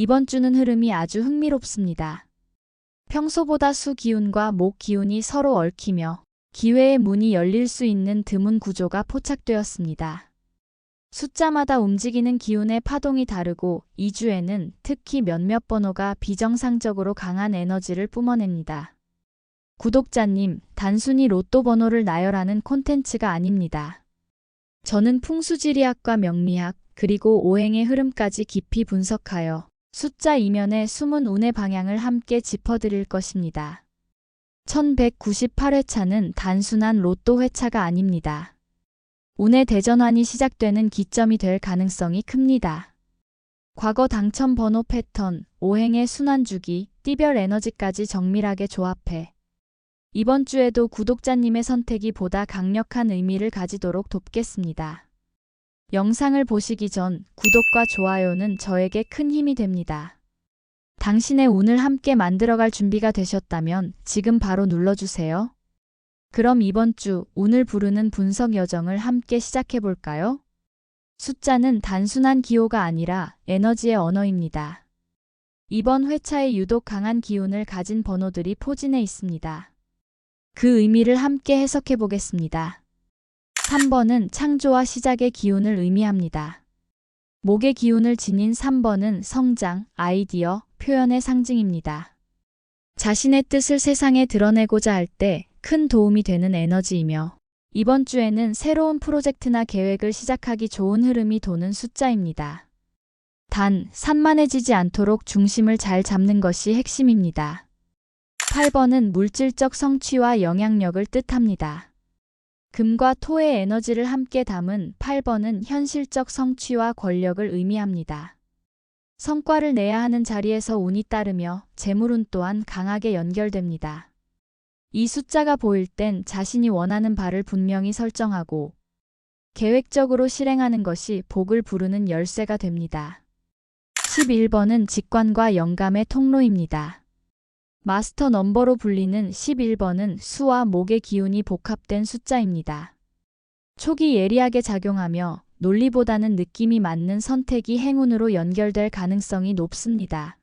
이번 주는 흐름이 아주 흥미롭습니다. 평소보다 수 기운과 목 기운이 서로 얽히며 기회의 문이 열릴 수 있는 드문 구조가 포착되었습니다. 숫자마다 움직이는 기운의 파동이 다르고 이 주에는 특히 몇몇 번호가 비정상적으로 강한 에너지를 뿜어냅니다. 구독자님, 단순히 로또 번호를 나열하는 콘텐츠가 아닙니다. 저는 풍수지리학과 명리학, 그리고 오행의 흐름까지 깊이 분석하여 숫자 이면의 숨은 운의 방향을 함께 짚어드릴 것입니다. 1198회차는 단순한 로또 회차가 아닙니다. 운의 대전환이 시작되는 기점이 될 가능성이 큽니다. 과거 당첨 번호 패턴, 오행의 순환 주기, 띠별 에너지까지 정밀하게 조합해 이번 주에도 구독자님의 선택이 보다 강력한 의미를 가지도록 돕겠습니다. 영상을 보시기 전 구독과 좋아요는 저에게 큰 힘이 됩니다. 당신의 운을 함께 만들어갈 준비가 되셨다면 지금 바로 눌러주세요. 그럼 이번 주 운을 부르는 분석 여정을 함께 시작해 볼까요? 숫자는 단순한 기호가 아니라 에너지의 언어입니다. 이번 회차에 유독 강한 기운을 가진 번호들이 포진해 있습니다. 그 의미를 함께 해석해 보겠습니다. 3번은 창조와 시작의 기운을 의미합니다. 목의 기운을 지닌 3번은 성장, 아이디어, 표현의 상징입니다. 자신의 뜻을 세상에 드러내고자 할 때 큰 도움이 되는 에너지이며 이번 주에는 새로운 프로젝트나 계획을 시작하기 좋은 흐름이 도는 숫자입니다. 단, 산만해지지 않도록 중심을 잘 잡는 것이 핵심입니다. 8번은 물질적 성취와 영향력을 뜻합니다. 금과 토의 에너지를 함께 담은 8번은 현실적 성취와 권력을 의미합니다. 성과를 내야 하는 자리에서 운이 따르며 재물운 또한 강하게 연결됩니다. 이 숫자가 보일 땐 자신이 원하는 바를 분명히 설정하고 계획적으로 실행하는 것이 복을 부르는 열쇠가 됩니다. 11번은 직관과 영감의 통로입니다. 마스터 넘버로 불리는 11번은 수와 목의 기운이 복합된 숫자입니다. 초기 예리하게 작용하며 논리보다는 느낌이 맞는 선택이 행운으로 연결될 가능성이 높습니다.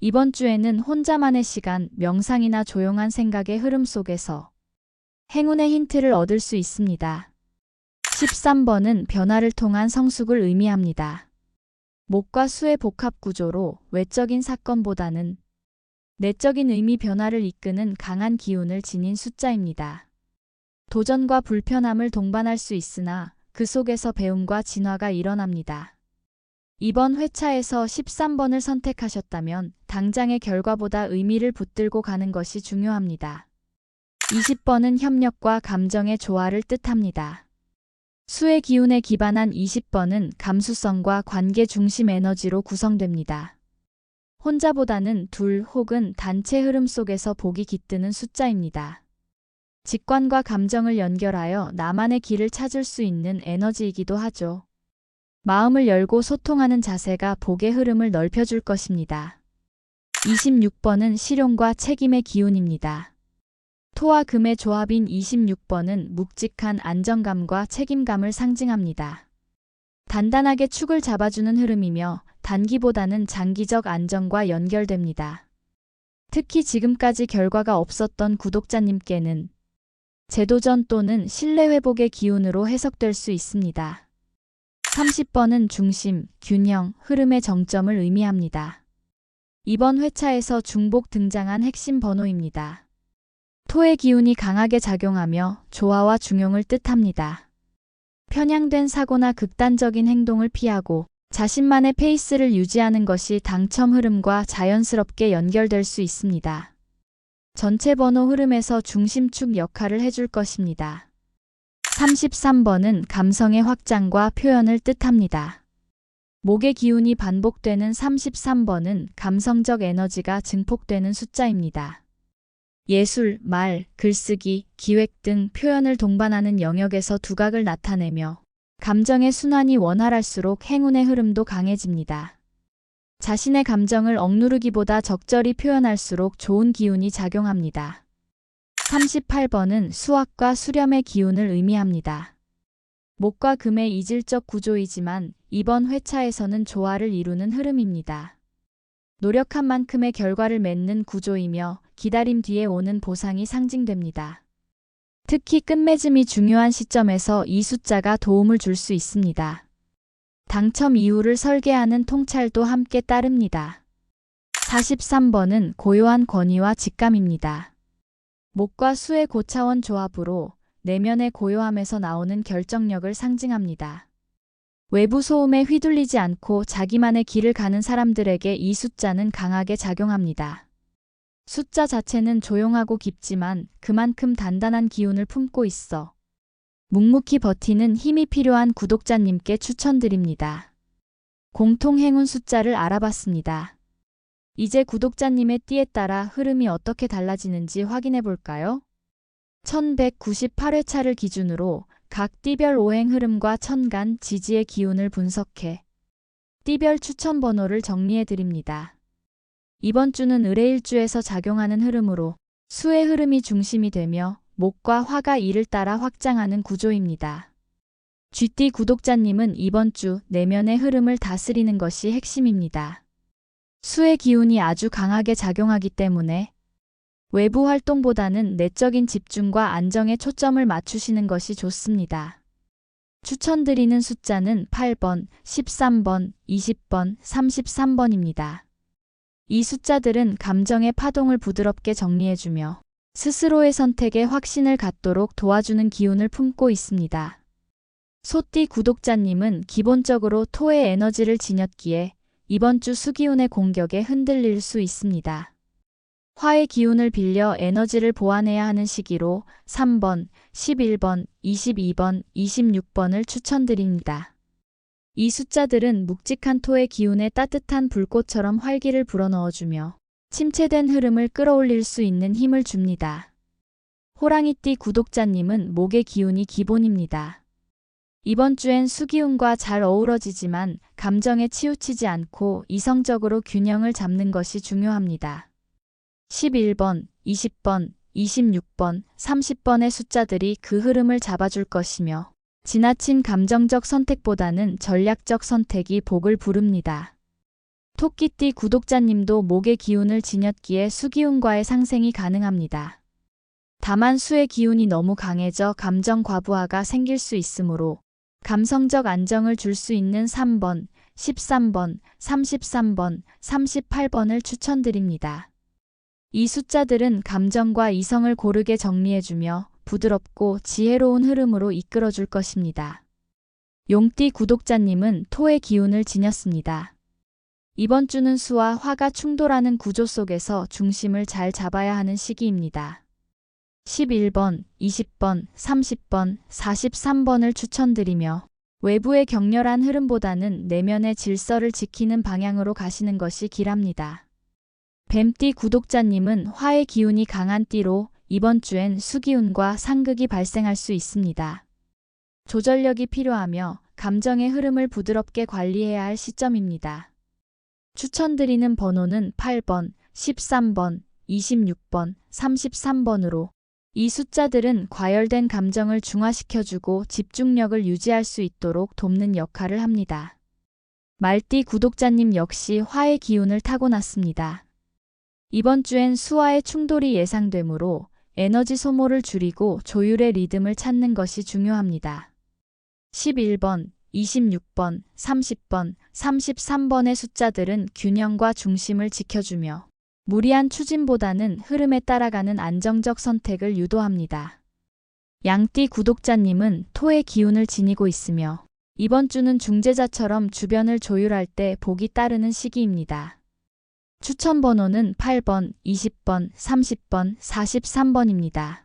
이번 주에는 혼자만의 시간, 명상이나 조용한 생각의 흐름 속에서 행운의 힌트를 얻을 수 있습니다. 13번은 변화를 통한 성숙을 의미합니다. 목과 수의 복합 구조로 외적인 사건보다는 내적인 의미 변화를 이끄는 강한 기운을 지닌 숫자입니다. 도전과 불편함을 동반할 수 있으나 그 속에서 배움과 진화가 일어납니다. 이번 회차에서 13번을 선택하셨다면 당장의 결과보다 의미를 붙들고 가는 것이 중요합니다. 20번은 협력과 감정의 조화를 뜻합니다. 수의 기운에 기반한 20번은 감수성과 관계 중심 에너지로 구성됩니다. 혼자보다는 둘 혹은 단체 흐름 속에서 복이 깃드는 숫자입니다. 직관과 감정을 연결하여 나만의 길을 찾을 수 있는 에너지이기도 하죠. 마음을 열고 소통하는 자세가 복의 흐름을 넓혀줄 것입니다. 26번은 실용과 책임의 기운입니다. 토와 금의 조합인 26번은 묵직한 안정감과 책임감을 상징합니다. 단단하게 축을 잡아주는 흐름이며 단기보다는 장기적 안정과 연결됩니다. 특히 지금까지 결과가 없었던 구독자님께는 재도전 또는 신뢰 회복의 기운으로 해석될 수 있습니다. 30번은 중심, 균형, 흐름의 정점을 의미합니다. 이번 회차에서 중복 등장한 핵심 번호입니다. 토의 기운이 강하게 작용하며 조화와 중용을 뜻합니다. 편향된 사고나 극단적인 행동을 피하고 자신만의 페이스를 유지하는 것이 당첨 흐름과 자연스럽게 연결될 수 있습니다. 전체 번호 흐름에서 중심축 역할을 해줄 것입니다. 33번은 감성의 확장과 표현을 뜻합니다. 목의 기운이 반복되는 33번은 감성적 에너지가 증폭되는 숫자입니다. 예술, 말, 글쓰기, 기획 등 표현을 동반하는 영역에서 두각을 나타내며 감정의 순환이 원활할수록 행운의 흐름도 강해집니다. 자신의 감정을 억누르기보다 적절히 표현할수록 좋은 기운이 작용합니다. 38번은 수학과 수렴의 기운을 의미합니다. 목과 금의 이질적 구조이지만 이번 회차에서는 조화를 이루는 흐름입니다. 노력한 만큼의 결과를 맺는 구조이며 기다림 뒤에 오는 보상이 상징됩니다. 특히 끝맺음이 중요한 시점에서 이 숫자가 도움을 줄 수 있습니다. 당첨 이유를 설계하는 통찰도 함께 따릅니다. 43번은 고요한 권위와 직감입니다. 목과 수의 고차원 조합으로 내면의 고요함에서 나오는 결정력을 상징합니다. 외부 소음에 휘둘리지 않고 자기만의 길을 가는 사람들에게 이 숫자는 강하게 작용합니다. 숫자 자체는 조용하고 깊지만 그만큼 단단한 기운을 품고 있어 묵묵히 버티는 힘이 필요한 구독자님께 추천드립니다. 공통 행운 숫자를 알아봤습니다. 이제 구독자님의 띠에 따라 흐름이 어떻게 달라지는지 확인해 볼까요? 1198회차를 기준으로 각 띠별 오행 흐름과 천간 지지의 기운을 분석해 띠별 추천 번호를 정리해 드립니다. 이번 주는 의뢰일주에서 작용하는 흐름으로 수의 흐름이 중심이 되며 목과 화가 이를 따라 확장하는 구조입니다. 쥐띠 구독자님은 이번 주 내면의 흐름을 다스리는 것이 핵심입니다. 수의 기운이 아주 강하게 작용하기 때문에 외부 활동보다는 내적인 집중과 안정에 초점을 맞추시는 것이 좋습니다. 추천드리는 숫자는 8번, 13번, 20번, 33번입니다. 이 숫자들은 감정의 파동을 부드럽게 정리해주며 스스로의 선택에 확신을 갖도록 도와주는 기운을 품고 있습니다. 소띠 구독자님은 기본적으로 토의 에너지를 지녔기에 이번 주 수기운의 공격에 흔들릴 수 있습니다. 화의 기운을 빌려 에너지를 보완해야 하는 시기로 3번, 11번, 22번, 26번을 추천드립니다. 이 숫자들은 묵직한 토의 기운에 따뜻한 불꽃처럼 활기를 불어넣어주며 침체된 흐름을 끌어올릴 수 있는 힘을 줍니다. 호랑이띠 구독자님은 목의 기운이 기본입니다. 이번 주엔 수기운과 잘 어우러지지만 감정에 치우치지 않고 이성적으로 균형을 잡는 것이 중요합니다. 11번, 20번, 26번, 30번의 숫자들이 그 흐름을 잡아줄 것이며 지나친 감정적 선택보다는 전략적 선택이 복을 부릅니다. 토끼띠 구독자님도 목의 기운을 지녔기에 수기운과의 상생이 가능합니다. 다만 수의 기운이 너무 강해져 감정 과부하가 생길 수 있으므로 감성적 안정을 줄 수 있는 3번, 13번, 33번, 38번을 추천드립니다. 이 숫자들은 감정과 이성을 고르게 정리해주며 부드럽고 지혜로운 흐름으로 이끌어줄 것입니다. 용띠 구독자님은 토의 기운을 지녔습니다. 이번 주는 수와 화가 충돌하는 구조 속에서 중심을 잘 잡아야 하는 시기입니다. 11번, 20번, 30번, 43번을 추천드리며 외부의 격렬한 흐름보다는 내면의 질서를 지키는 방향으로 가시는 것이 길합니다. 뱀띠 구독자님은 화의 기운이 강한 띠로 이번 주엔 수기운과 상극이 발생할 수 있습니다. 조절력이 필요하며 감정의 흐름을 부드럽게 관리해야 할 시점입니다. 추천드리는 번호는 8번, 13번, 26번, 33번으로 이 숫자들은 과열된 감정을 중화시켜주고 집중력을 유지할 수 있도록 돕는 역할을 합니다. 말띠 구독자님 역시 화의 기운을 타고났습니다. 이번 주엔 수와의 충돌이 예상되므로 에너지 소모를 줄이고 조율의 리듬을 찾는 것이 중요합니다. 11번, 26번, 30번, 33번의 숫자들은 균형과 중심을 지켜주며 무리한 추진보다는 흐름에 따라가는 안정적 선택을 유도합니다. 양띠 구독자님은 토의 기운을 지니고 있으며 이번 주는 중재자처럼 주변을 조율할 때 복이 따르는 시기입니다. 추천 번호는 8번, 20번, 30번, 43번입니다.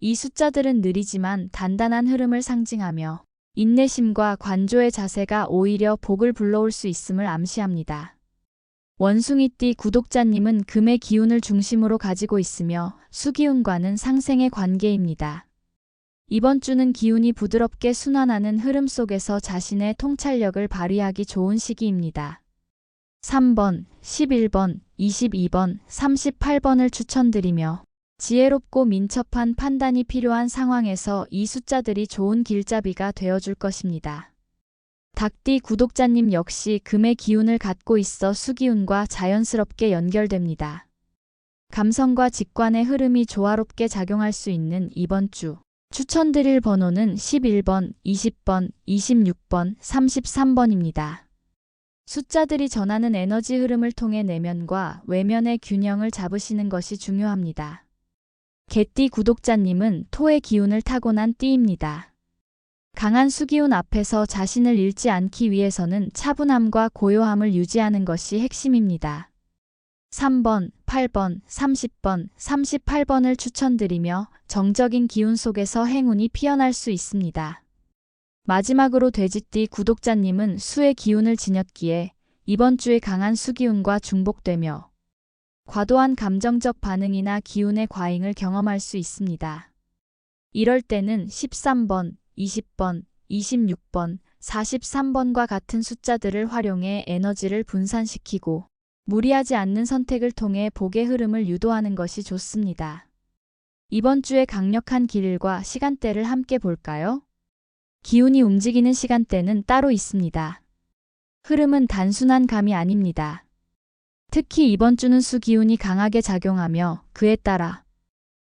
이 숫자들은 느리지만 단단한 흐름을 상징하며 인내심과 관조의 자세가 오히려 복을 불러올 수 있음을 암시합니다. 원숭이띠 구독자님은 금의 기운을 중심으로 가지고 있으며 수기운과는 상생의 관계입니다. 이번 주는 기운이 부드럽게 순환하는 흐름 속에서 자신의 통찰력을 발휘하기 좋은 시기입니다. 3번, 11번, 22번, 38번을 추천드리며 지혜롭고 민첩한 판단이 필요한 상황에서 이 숫자들이 좋은 길잡이가 되어줄 것입니다. 닭띠 구독자님 역시 금의 기운을 갖고 있어 수기운과 자연스럽게 연결됩니다. 감성과 직관의 흐름이 조화롭게 작용할 수 있는 이번 주. 추천드릴 번호는 11번, 20번, 26번, 33번입니다. 숫자들이 전하는 에너지 흐름을 통해 내면과 외면의 균형을 잡으시는 것이 중요합니다. 개띠 구독자님은 토의 기운을 타고난 띠입니다. 강한 수기운 앞에서 자신을 잃지 않기 위해서는 차분함과 고요함을 유지하는 것이 핵심입니다. 3번, 8번, 30번, 38번을 추천드리며 정적인 기운 속에서 행운이 피어날 수 있습니다. 마지막으로 돼지띠 구독자님은 수의 기운을 지녔기에 이번 주에 강한 수기운과 중복되며 과도한 감정적 반응이나 기운의 과잉을 경험할 수 있습니다. 이럴 때는 13번, 20번, 26번, 43번과 같은 숫자들을 활용해 에너지를 분산시키고 무리하지 않는 선택을 통해 복의 흐름을 유도하는 것이 좋습니다. 이번 주에 강력한 길과 시간대를 함께 볼까요? 기운이 움직이는 시간대는 따로 있습니다. 흐름은 단순한 감이 아닙니다. 특히 이번 주는 수 기운이 강하게 작용하며 그에 따라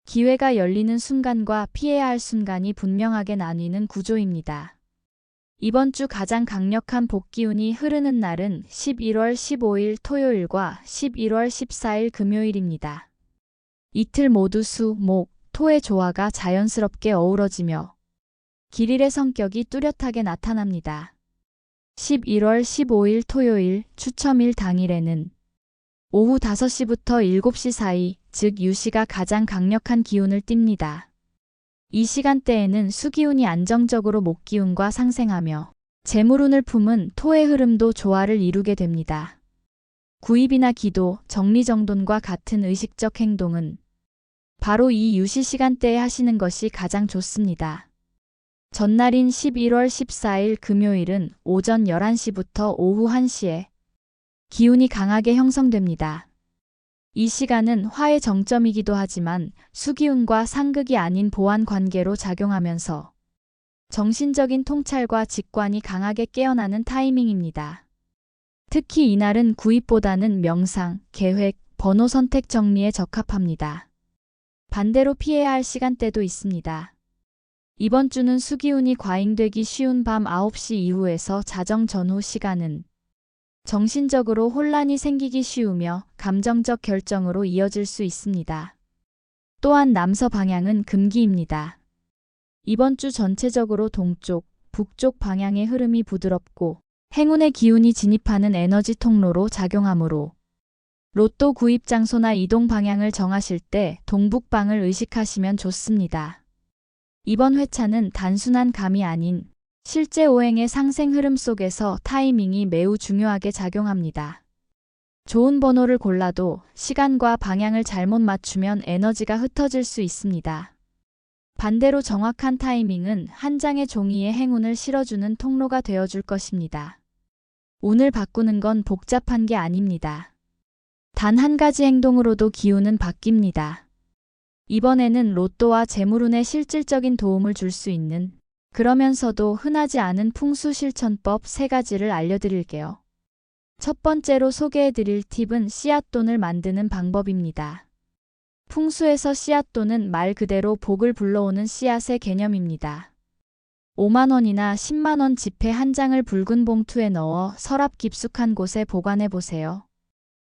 기회가 열리는 순간과 피해야 할 순간이 분명하게 나뉘는 구조입니다. 이번 주 가장 강력한 복기운이 흐르는 날은 11월 15일 토요일과 11월 14일 금요일입니다. 이틀 모두 수, 목, 토의 조화가 자연스럽게 어우러지며 길일의 성격이 뚜렷하게 나타납니다. 11월 15일 토요일 추첨일 당일에는 오후 5시부터 7시 사이, 즉 유시가 가장 강력한 기운을 띱니다. 이 시간대에는 수기운이 안정적으로 목기운과 상생하며 재물운을 품은 토의 흐름도 조화를 이루게 됩니다. 구입이나 기도, 정리정돈과 같은 의식적 행동은 바로 이 유시 시간대에 하시는 것이 가장 좋습니다. 전날인 11월 14일 금요일은 오전 11시부터 오후 1시에 기운이 강하게 형성됩니다. 이 시간은 화의 정점이기도 하지만 수기운과 상극이 아닌 보완 관계로 작용하면서 정신적인 통찰과 직관이 강하게 깨어나는 타이밍입니다. 특히 이날은 구입보다는 명상, 계획, 번호 선택 정리에 적합합니다. 반대로 피해야 할 시간대도 있습니다. 이번 주는 수기운이 과잉되기 쉬운 밤 9시 이후에서 자정 전후 시간은 정신적으로 혼란이 생기기 쉬우며 감정적 결정으로 이어질 수 있습니다. 또한 남서 방향은 금기입니다. 이번 주 전체적으로 동쪽, 북쪽 방향의 흐름이 부드럽고 행운의 기운이 진입하는 에너지 통로로 작용하므로 로또 구입 장소나 이동 방향을 정하실 때 동북방을 의식하시면 좋습니다. 이번 회차는 단순한 감이 아닌 실제 오행의 상생 흐름 속에서 타이밍이 매우 중요하게 작용합니다. 좋은 번호를 골라도 시간과 방향을 잘못 맞추면 에너지가 흩어질 수 있습니다. 반대로 정확한 타이밍은 한 장의 종이에 행운을 실어주는 통로가 되어줄 것입니다. 운을 바꾸는 건 복잡한 게 아닙니다. 단 한 가지 행동으로도 기운은 바뀝니다. 이번에는 로또와 재물운에 실질적인 도움을 줄 수 있는 그러면서도 흔하지 않은 풍수 실천법 세 가지를 알려드릴게요. 첫 번째로 소개해드릴 팁은 씨앗돈을 만드는 방법입니다. 풍수에서 씨앗돈은 말 그대로 복을 불러오는 씨앗의 개념입니다. 5만원이나 10만원 지폐 한 장을 붉은 봉투에 넣어 서랍 깊숙한 곳에 보관해 보세요.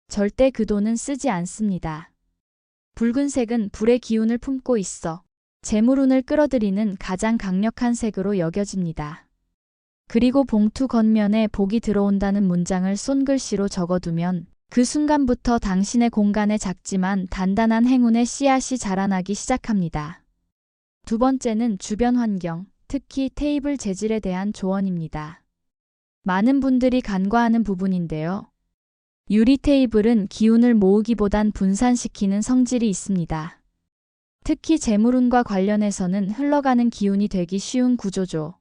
절대 그 돈은 쓰지 않습니다. 붉은색은 불의 기운을 품고 있어 재물운을 끌어들이는 가장 강력한 색으로 여겨집니다. 그리고 봉투 겉면에 복이 들어온다는 문장을 손글씨로 적어두면 그 순간부터 당신의 공간에 작지만 단단한 행운의 씨앗이 자라나기 시작합니다. 두 번째는 주변 환경, 특히 테이블 재질에 대한 조언입니다. 많은 분들이 간과하는 부분인데요. 유리 테이블은 기운을 모으기보단 분산시키는 성질이 있습니다. 특히 재물운과 관련해서는 흘러가는 기운이 되기 쉬운 구조죠.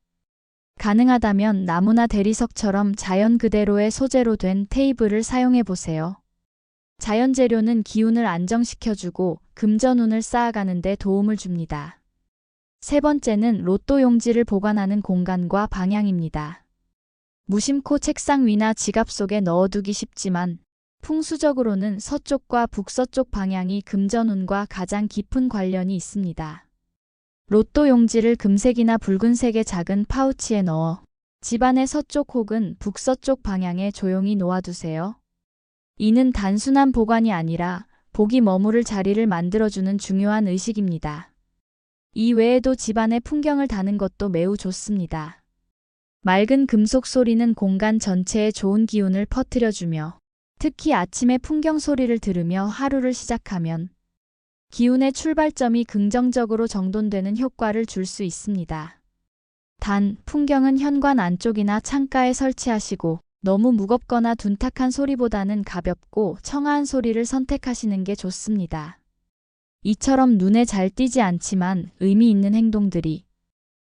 가능하다면 나무나 대리석처럼 자연 그대로의 소재로 된 테이블을 사용해 보세요. 자연 재료는 기운을 안정시켜주고 금전운을 쌓아가는 데 도움을 줍니다. 세 번째는 로또 용지를 보관하는 공간과 방향입니다. 무심코 책상 위나 지갑 속에 넣어두기 쉽지만 풍수적으로는 서쪽과 북서쪽 방향이 금전운과 가장 깊은 관련이 있습니다. 로또 용지를 금색이나 붉은색의 작은 파우치에 넣어 집안의 서쪽 혹은 북서쪽 방향에 조용히 놓아두세요. 이는 단순한 보관이 아니라 복이 머무를 자리를 만들어주는 중요한 의식입니다. 이 외에도 집안의 풍경을 다는 것도 매우 좋습니다. 맑은 금속 소리는 공간 전체에 좋은 기운을 퍼뜨려주며 특히 아침에 풍경 소리를 들으며 하루를 시작하면 기운의 출발점이 긍정적으로 정돈되는 효과를 줄 수 있습니다. 단, 풍경은 현관 안쪽이나 창가에 설치하시고 너무 무겁거나 둔탁한 소리보다는 가볍고 청아한 소리를 선택하시는 게 좋습니다. 이처럼 눈에 잘 띄지 않지만 의미 있는 행동들이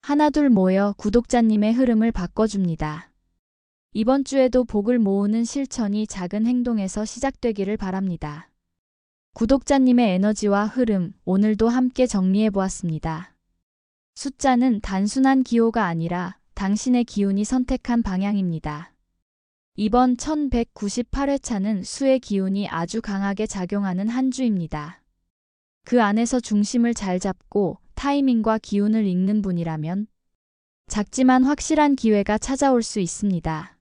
하나둘 모여 구독자님의 흐름을 바꿔줍니다. 이번 주에도 복을 모으는 실천이 작은 행동에서 시작되기를 바랍니다. 구독자님의 에너지와 흐름, 오늘도 함께 정리해 보았습니다. 숫자는 단순한 기호가 아니라 당신의 기운이 선택한 방향입니다. 이번 1198회차는 수의 기운이 아주 강하게 작용하는 한 주입니다. 그 안에서 중심을 잘 잡고 타이밍과 기운을 읽는 분이라면 작지만 확실한 기회가 찾아올 수 있습니다.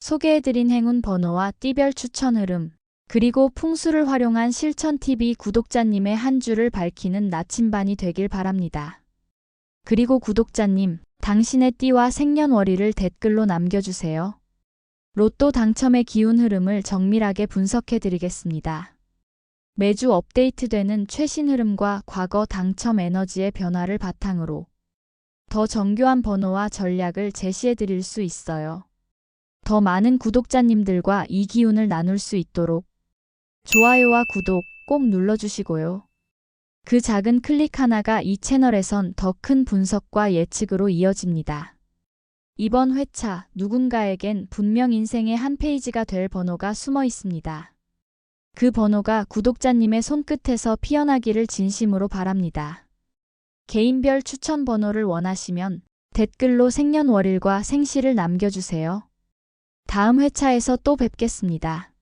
소개해드린 행운 번호와 띠별 추천 흐름, 그리고 풍수를 활용한 실천 팁이 구독자님의 한 주를 밝히는 나침반이 되길 바랍니다. 그리고 구독자님, 당신의 띠와 생년월일을 댓글로 남겨주세요. 로또 당첨의 기운 흐름을 정밀하게 분석해 드리겠습니다. 매주 업데이트되는 최신 흐름과 과거 당첨 에너지의 변화를 바탕으로 더 정교한 번호와 전략을 제시해 드릴 수 있어요. 더 많은 구독자님들과 이 기운을 나눌 수 있도록 좋아요와 구독 꼭 눌러주시고요. 그 작은 클릭 하나가 이 채널에선 더 큰 분석과 예측으로 이어집니다. 이번 회차 누군가에겐 분명 인생의 한 페이지가 될 번호가 숨어 있습니다. 그 번호가 구독자님의 손끝에서 피어나기를 진심으로 바랍니다. 개인별 추천 번호를 원하시면 댓글로 생년월일과 생시를 남겨주세요. 다음 회차에서 또 뵙겠습니다.